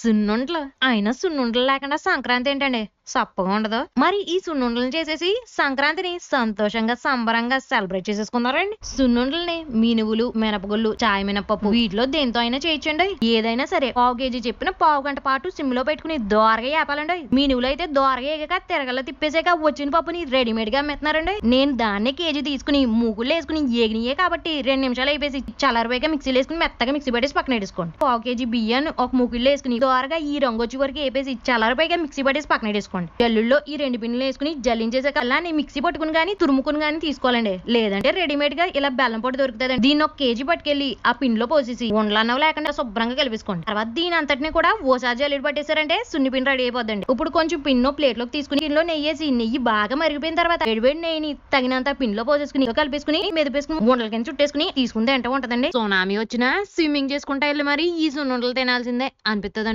సున్నుండలు. అయినా సున్నుండలు లేకుండా సంక్రాంతి ఏంటండి? సప్పగా ఉండదు. మరి ఈ సున్నుండలను చేసేసి సంక్రాంతిని సంతోషంగా సంబరంగా సెలబ్రేట్ చేసేసుకున్నారండి సున్నుండలని మినువులు మినపగుళ్ళు చాయ్ మినపప్పు వీటిలో దేంతో అయినా చేయించండి ఏదైనా సరే పావు కేజీ చెప్పిన పావు గంట పాటు సిమ్లో పెట్టుకుని దోరగా ఏపాలండి. మినువులు అయితే దోరగా వేయక తిరగల తిప్పేసాక వచ్చిన పప్పుని రెడీమేడ్గా అమ్మేస్తున్నారండి. నేను దాన్నే కేజీ తీసుకుని మూకుళ్ళు వేసుకుని ఏగినయే కాబట్టి రెండు నిమిషాలు అయిపోయి చలరవేగా మిక్సీలో వేసుకుని మెత్తగా మిక్సీ పట్టేసి పక్కన వేసుకోండి పావు కేజీ బియ్యాన్ని ఒక మూకిళ్ళు వేసుకుని దోరగా ఈ రంగు వచ్చే వరకు వేపేసి చల్లరిపోయాక మిక్సీ పట్టేసి పక్కన వేసుకోండి జల్లుల్లో ఈ రెండు పిండిలు వేసుకుని జల్లించేసాక నేను మిక్సీ పట్టుకుని కానీ తురుముకుని కానీ తీసుకోవాలండి. లేదంటే రెడీమేడ్గా ఇలా బెల్లం పొడి దొరుకుతుంది దీన్ని ఒక కేజీ పట్టుకెళ్ళి ఆ పిండిలో పోసేసి ఉండలన్నవి లేకుండా శుభ్రంగా కలిపేసుకోండి. తర్వాత దీని అంతటిని కూడా ఓసారి జల్లిడి పట్టేశారంటే సున్ని పిండి రెడీ అయిపోద్దండి. ఇప్పుడు కొంచెం పిన్ ప్లేట్లోకి తీసుకుని దీనిలో నెయ్యేసి నెయ్యి బాగా మరిగిపోయిన తర్వాత వేడివేడి నెయ్యిని తగినంత పిండిలో పోసేసుకుని కలిపేసుకుని మెదిపేసుకుని ఉండల కింద చుట్టేసుకుని తీసుకుంటే ఎంత ఉంటదండి? సునామీ వచ్చినా స్విమ్మింగ్ చేసుకుంటా వెళ్ళి మరి ఈ సున్నుండలు తినాల్సిందే అనిపిస్తుంది